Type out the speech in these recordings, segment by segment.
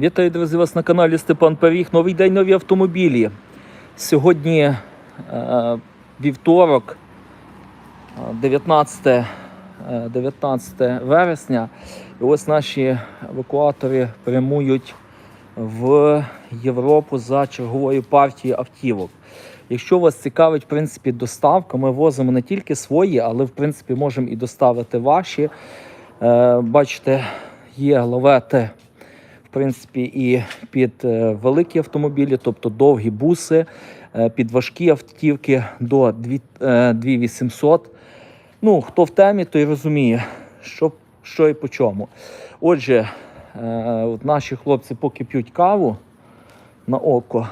Вітаю, друзі, вас на каналі Степан Пиріг. Новий день, нові автомобілі. Сьогодні е, вівторок, е, 19, е, 19 вересня. І ось наші евакуатори прямують в Європу за черговою партією автівок. Якщо вас цікавить, в принципі, доставка, ми возимо не тільки свої, але в принципі можемо і доставити ваші. Е, бачите, є лавети принципі, і під е, великі автомобілі, тобто довгі буси, е, під важкі автівки до 2 е, 2800. Ну, хто в темі, той розуміє, що, що і по чому. Отже, от наші хлопці поки п'ють каву на око.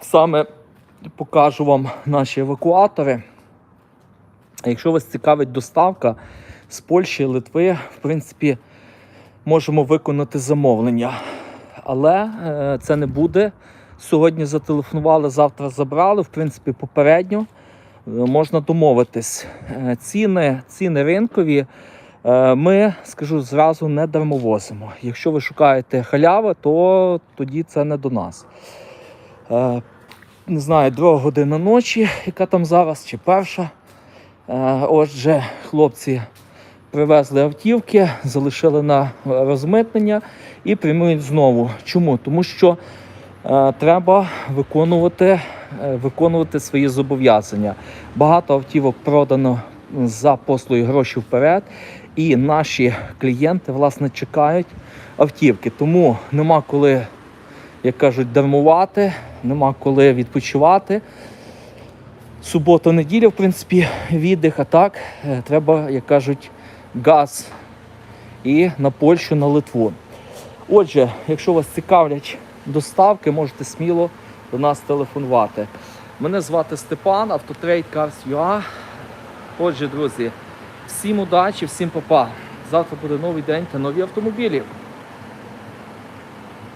Саме покажу вам наші евакуатори. Якщо вас цікавить доставка з Польщі, Литви, в принципі, можемо виконати замовлення. Але е, це не буде. Сьогодні зателефонували, завтра забрали. В принципі, попередньо е, можна домовитись. Е, ціни, ціни ринкові. Ми, скажу зразу, не дармовозимо. Якщо ви шукаєте халяви, то тоді це не до нас. Не знаю, друга година ночі, яка там зараз, чи перша. Отже, хлопці привезли автівки, залишили на розмитнення і прямують знову. Чому? Тому що е, треба виконувати, е, виконувати свої зобов'язання. Багато автівок продано за послуги гроші вперед, і наші клієнти власне чекають автівки. Тому нема коли, як кажуть, дармувати, нема коли відпочивати. Субота, неділя, в принципі, віддих, а так е, треба, як кажуть, газ і на Польщу, на Литву. Отже, якщо вас цікавлять доставки, можете сміло до нас телефонувати. Мене звати Степан, Автотрейд Cars.ua. Отже, друзі, всім удачі, всім па-па. Завтра буде новий день та нові автомобілі.